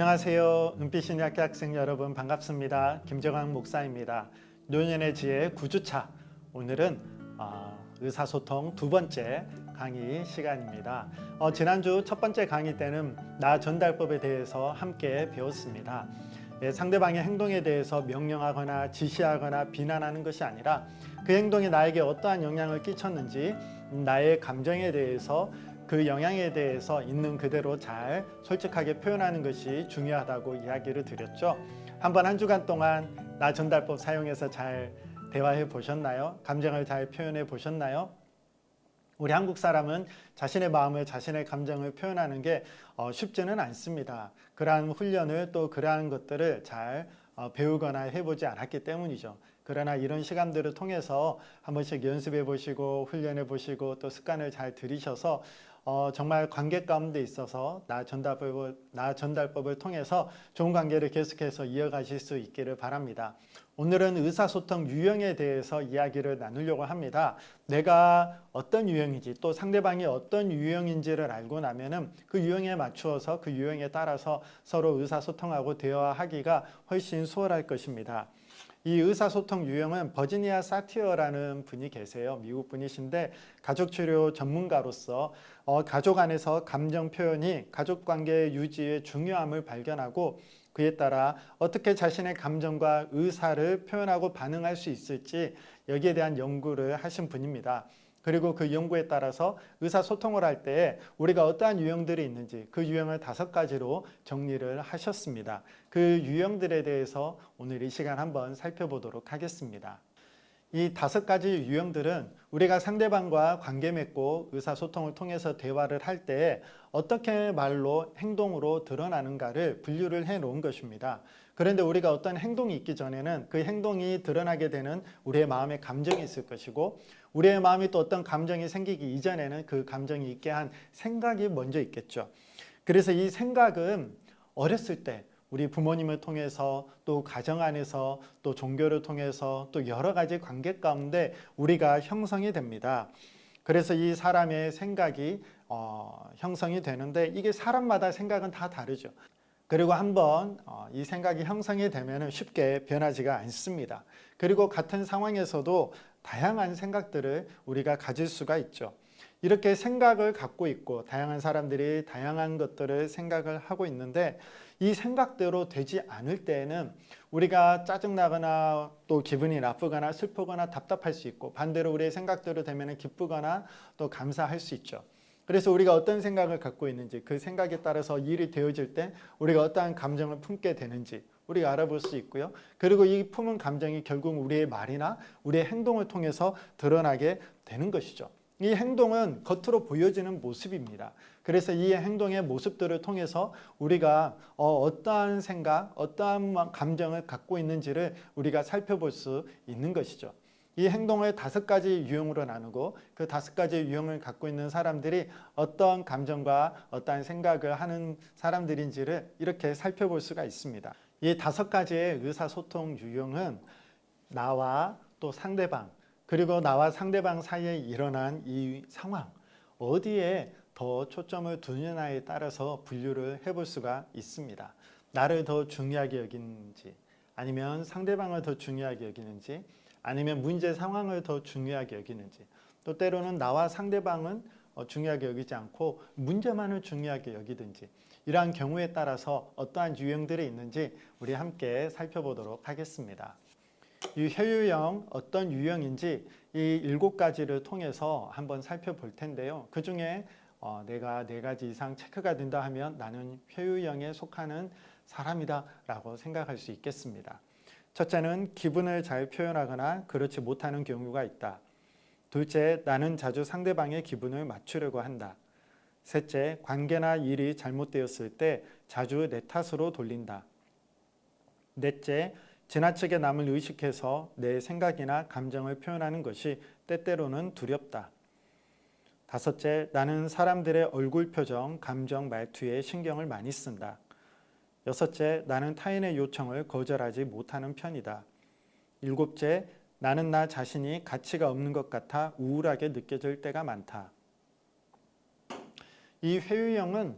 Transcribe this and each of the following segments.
안녕하세요. 은빛신학교 학생 여러분 반갑습니다. 김정환 목사입니다. 노년의 지혜 9주차 오늘은 어, 의사소통 두 번째 강의 시간입니다. 어, 지난주 첫 번째 강의 때는 나 전달법에 대해서 함께 배웠습니다. 예, 상대방의 행동에 대해서 명령하거나 지시하거나 비난하는 것이 아니라 그 행동이 나에게 어떠한 영향을 끼쳤는지 나의 감정에 대해서 그 영향에 대해서 있는 그대로 잘 솔직하게 표현하는 것이 중요하다고 이야기를 드렸죠. 한번 한 주간 동안 나 전달법 사용해서 잘 대화해 보셨나요? 감정을 잘 표현해 보셨나요? 우리 한국 사람은 자신의 마음을 자신의 감정을 표현하는 게 어, 쉽지는 않습니다. 그러한 훈련을 또 그러한 것들을 잘 어, 배우거나 해보지 않았기 때문이죠. 그러나 이런 시간들을 통해서 한 번씩 연습해 보시고 훈련해 보시고 또 습관을 잘 들이셔서 어, 정말 관계 가운데 있어서 나 전달법을 나 전달법을 통해서 좋은 관계를 계속해서 이어가실 수 있기를 바랍니다. 오늘은 의사소통 유형에 대해서 이야기를 나누려고 합니다. 내가 어떤 유형인지 또 상대방이 어떤 유형인지를 알고 나면은 그 유형에 맞추어서 그 유형에 따라서 서로 의사소통하고 대화하기가 훨씬 수월할 것입니다. 이 의사소통 유형은 버지니아 사티어라는 분이 계세요. 미국 분이신데 가족치료 전문가로서 어, 가족 안에서 감정 표현이 가족 관계 유지의 중요함을 발견하고 그에 따라 어떻게 자신의 감정과 의사를 표현하고 반응할 수 있을지 여기에 대한 연구를 하신 분입니다. 그리고 그 연구에 따라서 의사소통을 할때 우리가 어떠한 유형들이 있는지 그 유형을 다섯 가지로 정리를 하셨습니다. 그 유형들에 대해서 오늘 이 시간 한번 살펴보도록 하겠습니다. 이 다섯 가지 유형들은 우리가 상대방과 관계 맺고 의사소통을 통해서 대화를 할 때 어떻게 말로 행동으로 드러나는가를 분류를 해 놓은 것입니다. 그런데 우리가 어떤 행동이 있기 전에는 그 행동이 드러나게 되는 우리의 마음의 감정이 있을 것이고 우리의 마음이 또 어떤 감정이 생기기 이전에는 그 감정이 있게 한 생각이 먼저 있겠죠. 그래서 이 생각은 어렸을 때 우리 부모님을 통해서 또 가정 안에서 또 종교를 통해서 또 여러 가지 관계 가운데 우리가 형성이 됩니다. 그래서 이 사람의 생각이 어, 형성이 되는데 이게 사람마다 생각은 다 다르죠. 그리고 한번 어, 이 생각이 형성이 되면 쉽게 변하지가 않습니다. 그리고 같은 상황에서도 다양한 생각들을 우리가 가질 수가 있죠. 이렇게 생각을 갖고 있고 다양한 사람들이 다양한 것들을 생각을 하고 있는데 이 생각대로 되지 않을 때에는 우리가 짜증나거나 또 기분이 나쁘거나 슬프거나 답답할 수 있고 반대로 우리의 생각대로 되면 기쁘거나 또 감사할 수 있죠. 그래서 우리가 어떤 생각을 갖고 있는지 그 생각에 따라서 일이 되어질 때 우리가 어떠한 감정을 품게 되는지 우리가 알아볼 수 있고요. 그리고 이 품은 감정이 결국 우리의 말이나 우리의 행동을 통해서 드러나게 되는 것이죠. 이 행동은 겉으로 보여지는 모습입니다. 그래서 이 행동의 모습들을 통해서 우리가 어, 떠한 생각, 어떠한 감정을 갖고 있는지를 우리가 살펴볼 수 있는 것이죠. 이 행동을 다섯 가지 유형으로 나누고 그 다섯 가지 유형을 갖고 있는 사람들이 어떤 감정과 어떠한 생각을 하는 사람들인지를 이렇게 살펴볼 수가 있습니다. 이 다섯 가지의 의사소통 유형은 나와 또 상대방 그리고 나와 상대방 사이에 일어난 이 상황 어디에 더 초점을 두느냐에 따라서 분류를 해볼 수가 있습니다. 나를 더 중요하게 여기는지 아니면 상대방을 더 중요하게 여기는지 아니면 문제 상황을 더 중요하게 여기는지 또 때로는 나와 상대방은 어, 중요하게 여기지 않고 문제만을 중요하게 여기든지 이러한 경우에 따라서 어떠한 유형들이 있는지 우리 함께 살펴보도록 하겠습니다. 이 혈유형 어떤 유형인지 이 일곱 가지를 통해서 한번 살펴볼 텐데요. 그 중에 어, 내가 네 가지 이상 체크가 된다 하면 나는 혈유형에 속하는 사람이다라고 생각할 수 있겠습니다. 첫째는 기분을 잘 표현하거나 그렇지 못하는 경우가 있다. 둘째, 나는 자주 상대방의 기분을 맞추려고 한다. 셋째, 관계나 일이 잘못되었을 때 자주 내 탓으로 돌린다. 넷째, 지나치게 남을 의식해서 내 생각이나 감정을 표현하는 것이 때때로는 두렵다. 다섯째, 나는 사람들의 얼굴 표정, 감정, 말투에 신경을 많이 쓴다. 여섯째, 나는 타인의 요청을 거절하지 못하는 편이다. 일곱째, 나는 나 자신이 가치가 없는 것 같아 우울하게 느껴질 때가 많다. 이 회유형은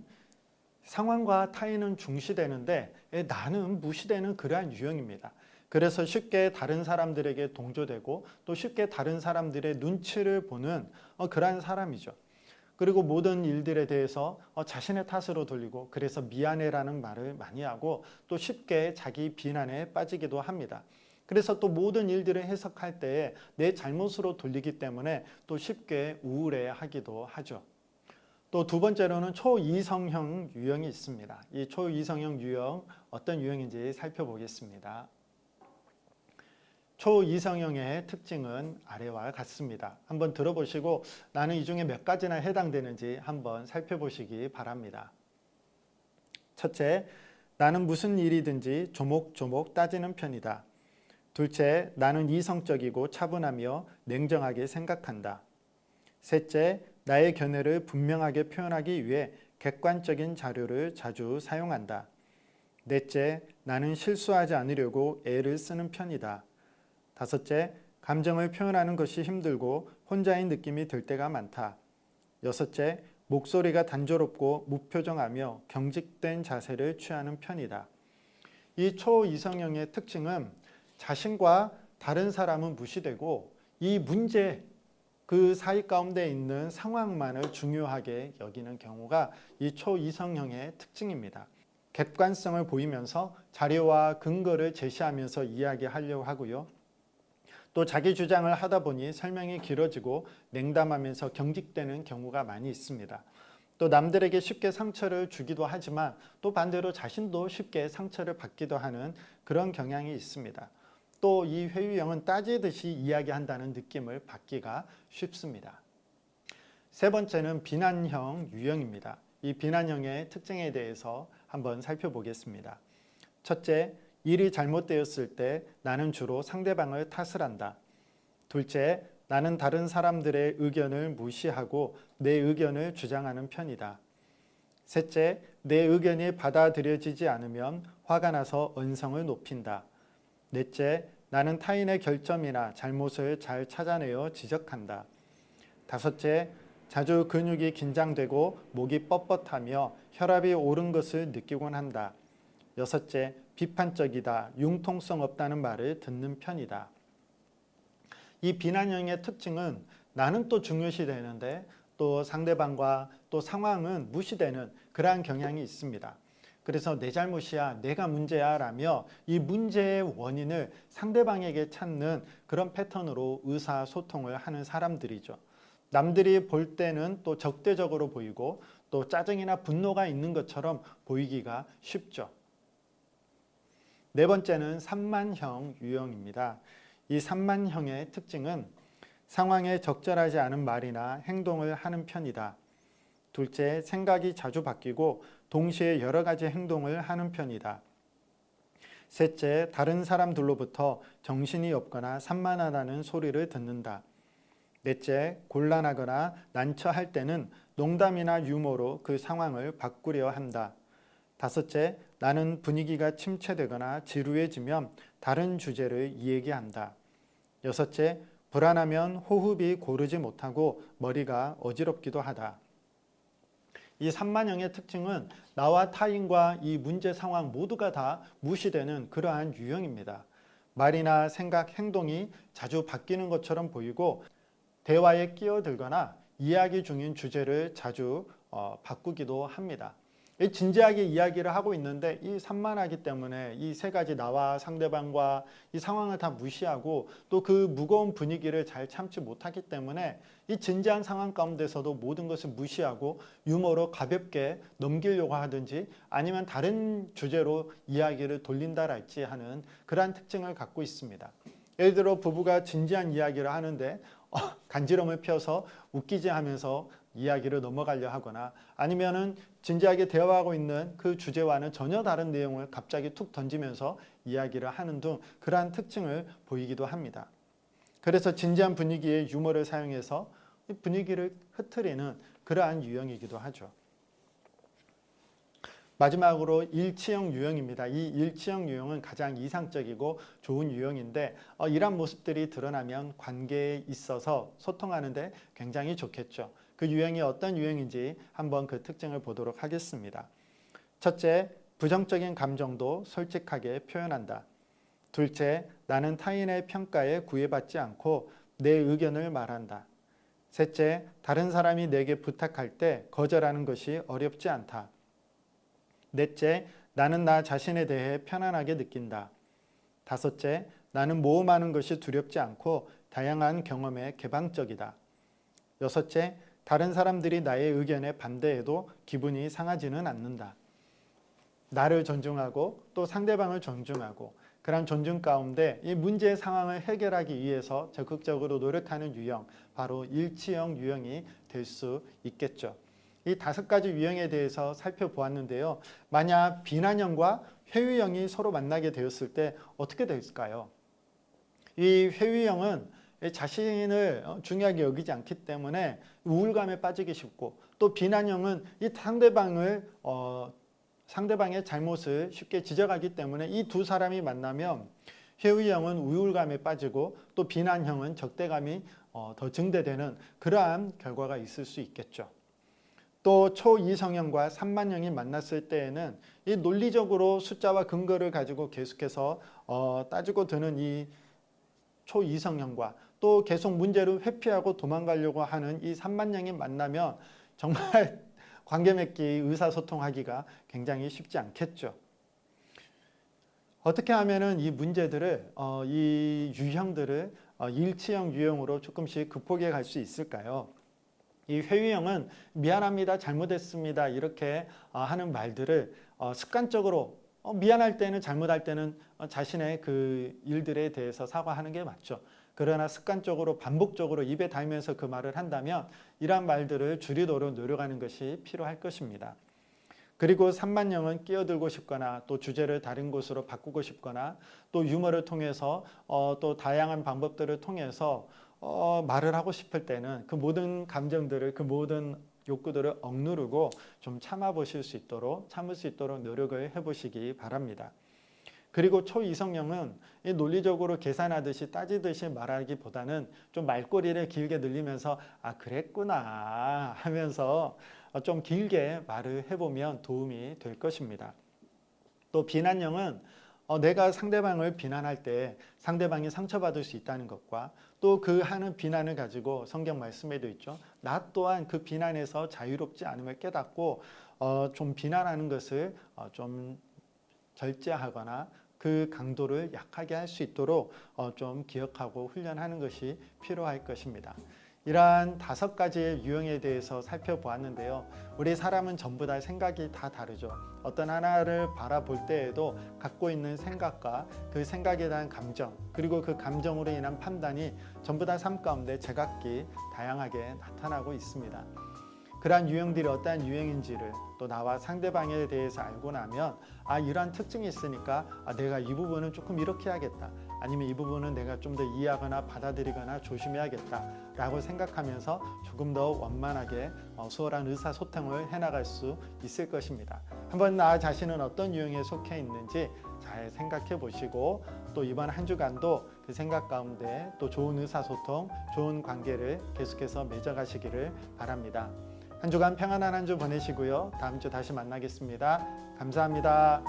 상황과 타인은 중시되는데 에, 나는 무시되는 그러한 유형입니다. 그래서 쉽게 다른 사람들에게 동조되고 또 쉽게 다른 사람들의 눈치를 보는 어, 그러한 사람이죠. 그리고 모든 일들에 대해서 어, 자신의 탓으로 돌리고 그래서 미안해라는 말을 많이 하고 또 쉽게 자기 비난에 빠지기도 합니다. 그래서 또 모든 일들을 해석할 때에 내 잘못으로 돌리기 때문에 또 쉽게 우울해 하기도 하죠. 또 두 번째로는 초이성형 유형이 있습니다. 이 초이성형 유형 어떤 유형인지 살펴보겠습니다. 초이성형의 특징은 아래와 같습니다. 한번 들어보시고 나는 이 중에 몇 가지나 해당되는지 한번 살펴보시기 바랍니다. 첫째, 나는 무슨 일이든지 조목조목 따지는 편이다. 둘째, 나는 이성적이고 차분하며 냉정하게 생각한다. 셋째, 나의 견해를 분명하게 표현하기 위해 객관적인 자료를 자주 사용한다. 넷째, 나는 실수하지 않으려고 애를 쓰는 편이다. 다섯째, 감정을 표현하는 것이 힘들고 혼자인 느낌이 들 때가 많다. 여섯째, 목소리가 단조롭고 무표정하며 경직된 자세를 취하는 편이다. 이 초이성형의 특징은 자신과 다른 사람은 무시되고 이 문제 그 사이 가운데 있는 상황만을 중요하게 여기는 경우가 이 초이성형의 특징입니다. 객관성을 보이면서 자료와 근거를 제시하면서 이야기하려고 하고요. 또 자기 주장을 하다 보니 설명이 길어지고 냉담하면서 경직되는 경우가 많이 있습니다. 또 남들에게 쉽게 상처를 주기도 하지만 또 반대로 자신도 쉽게 상처를 받기도 하는 그런 경향이 있습니다. 또 이 회유형은 따지듯이 이야기한다는 느낌을 받기가 쉽습니다. 세 번째는 비난형 유형입니다. 이 비난형의 특징에 대해서 한번 살펴보겠습니다. 첫째, 일이 잘못되었을 때 나는 주로 상대방을 탓을 한다. 둘째, 나는 다른 사람들의 의견을 무시하고 내 의견을 주장하는 편이다. 셋째, 내 의견이 받아들여지지 않으면 화가 나서 언성을 높인다. 넷째, 나는 타인의 결점이나 잘못을 잘 찾아내어 지적한다. 다섯째, 자주 근육이 긴장되고 목이 뻣뻣하며 혈압이 오른 것을 느끼곤 한다. 여섯째, 비판적이다, 융통성 없다는 말을 듣는 편이다. 이 비난형의 특징은 나는 또 중요시 되는데 또 상대방과 또 상황은 무시되는 그러한 경향이 있습니다. 그래서 내 잘못이야, 내가 문제야 라며 이 문제의 원인을 상대방에게 찾는 그런 패턴으로 의사소통을 하는 사람들이죠. 남들이 볼 때는 또 적대적으로 보이고 또 짜증이나 분노가 있는 것처럼 보이기가 쉽죠. 네 번째는 산만형 유형입니다. 이 산만형의 특징은 상황에 적절하지 않은 말이나 행동을 하는 편이다. 둘째, 생각이 자주 바뀌고 동시에 여러 가지 행동을 하는 편이다. 셋째, 다른 사람들로부터 정신이 없거나 산만하다는 소리를 듣는다. 넷째, 곤란하거나 난처할 때는 농담이나 유머로 그 상황을 바꾸려 한다. 다섯째, 나는 분위기가 침체되거나 지루해지면 다른 주제를 이야기한다. 여섯째, 불안하면 호흡이 고르지 못하고 머리가 어지럽기도 하다. 이 산만형의 특징은 나와 타인과 이 문제 상황 모두가 다 무시되는 그러한 유형입니다. 말이나 생각, 행동이 자주 바뀌는 것처럼 보이고 대화에 끼어들거나 이야기 중인 주제를 자주 어, 바꾸기도 합니다. 진지하게 이야기를 하고 있는데 이 산만하기 때문에 이 세 가지 나와 상대방과 이 상황을 다 무시하고 또 그 무거운 분위기를 잘 참지 못하기 때문에 이 진지한 상황 가운데서도 모든 것을 무시하고 유머로 가볍게 넘기려고 하든지 아니면 다른 주제로 이야기를 돌린다랄지 하는 그러한 특징을 갖고 있습니다. 예를 들어 부부가 진지한 이야기를 하는데 어, 간지럼을 펴서 웃기지 하면서 이야기를 넘어가려 하거나 아니면은 진지하게 대화하고 있는 그 주제와는 전혀 다른 내용을 갑자기 툭 던지면서 이야기를 하는 등 그러한 특징을 보이기도 합니다. 그래서 진지한 분위기에 유머를 사용해서 분위기를 흐트리는 그러한 유형이기도 하죠. 마지막으로 일치형 유형입니다. 이 일치형 유형은 가장 이상적이고 좋은 유형인데 어, 이런 모습들이 드러나면 관계에 있어서 소통하는데 굉장히 좋겠죠. 그 유형이 어떤 유형인지 한번 그 특징을 보도록 하겠습니다. 첫째, 부정적인 감정도 솔직하게 표현한다. 둘째, 나는 타인의 평가에 구애받지 않고 내 의견을 말한다. 셋째, 다른 사람이 내게 부탁할 때 거절하는 것이 어렵지 않다. 넷째, 나는 나 자신에 대해 편안하게 느낀다. 다섯째, 나는 모험하는 것이 두렵지 않고 다양한 경험에 개방적이다. 여섯째, 다른 사람들이 나의 의견에 반대해도 기분이 상하지는 않는다. 나를 존중하고 또 상대방을 존중하고 그런 존중 가운데 이 문제의 상황을 해결하기 위해서 적극적으로 노력하는 유형, 바로 일치형 유형이 될 수 있겠죠. 이 다섯 가지 유형에 대해서 살펴보았는데요. 만약 비난형과 회유형이 서로 만나게 되었을 때 어떻게 될까요? 이 회유형은 자신을 어, 중요하게 여기지 않기 때문에 우울감에 빠지기 쉽고 또 비난형은 이 상대방을 어, 상대방의 잘못을 쉽게 지적하기 때문에 이 두 사람이 만나면 회의형은 우울감에 빠지고 또 비난형은 적대감이 어, 더 증대되는 그러한 결과가 있을 수 있겠죠. 또 초이성형과 삼만형이 만났을 때에는 이 논리적으로 숫자와 근거를 가지고 계속해서 어, 따지고 드는 이 초이성형과 또 계속 문제를 회피하고 도망가려고 하는 이 삼만형이 만나면 정말 관계 맺기, 의사소통하기가 굉장히 쉽지 않겠죠. 어떻게 하면은 이 문제들을 어, 이 유형들을 어, 일치형 유형으로 조금씩 극복해 갈 수 있을까요? 이 회유형은 미안합니다, 잘못했습니다 이렇게 어, 하는 말들을 어, 습관적으로 어, 미안할 때는 잘못할 때는 어, 자신의 그 일들에 대해서 사과하는 게 맞죠. 그러나 습관적으로 반복적으로 입에 달면서 그 말을 한다면 이러한 말들을 줄이도록 노력하는 것이 필요할 것입니다. 그리고 삼만형은 끼어들고 싶거나 또 주제를 다른 곳으로 바꾸고 싶거나 또 유머를 통해서 어, 또 다양한 방법들을 통해서 어, 말을 하고 싶을 때는 그 모든 감정들을 그 모든 욕구들을 억누르고 좀 참아 보실 수 있도록 참을 수 있도록 노력을 해 보시기 바랍니다. 그리고 초이성형은 이 논리적으로 계산하듯이 따지듯이 말하기보다는 좀 말꼬리를 길게 늘리면서 아 그랬구나 하면서 좀 길게 말을 해보면 도움이 될 것입니다. 또 비난형은 어, 내가 상대방을 비난할 때 상대방이 상처받을 수 있다는 것과 또 그 하는 비난을 가지고 성경 말씀에도 있죠. 나 또한 그 비난에서 자유롭지 않음을 깨닫고 어, 좀 비난하는 것을 어, 좀 절제하거나 그 강도를 약하게 할 수 있도록 어, 좀 기억하고 훈련하는 것이 필요할 것입니다. 이러한 다섯 가지의 유형에 대해서 살펴보았는데요. 우리 사람은 전부 다 생각이 다 다르죠. 어떤 하나를 바라볼 때에도 갖고 있는 생각과 그 생각에 대한 감정, 그리고 그 감정으로 인한 판단이 전부 다 삶 가운데 제각기 다양하게 나타나고 있습니다. 그러한 유형들이 어떠한 유형인지를 또 나와 상대방에 대해서 알고 나면 아 이러한 특징이 있으니까 아, 내가 이 부분은 조금 이렇게 해야겠다 아니면 이 부분은 내가 좀 더 이해하거나 받아들이거나 조심해야겠다 라고 생각하면서 조금 더 원만하게 어, 수월한 의사소통을 해나갈 수 있을 것입니다. 한번 나 자신은 어떤 유형에 속해 있는지 잘 생각해 보시고 또 이번 한 주간도 그 생각 가운데 또 좋은 의사소통, 좋은 관계를 계속해서 맺어가시기를 바랍니다. 한 주간 평안한 한 주 보내시고요. 다음 주 다시 만나겠습니다. 감사합니다.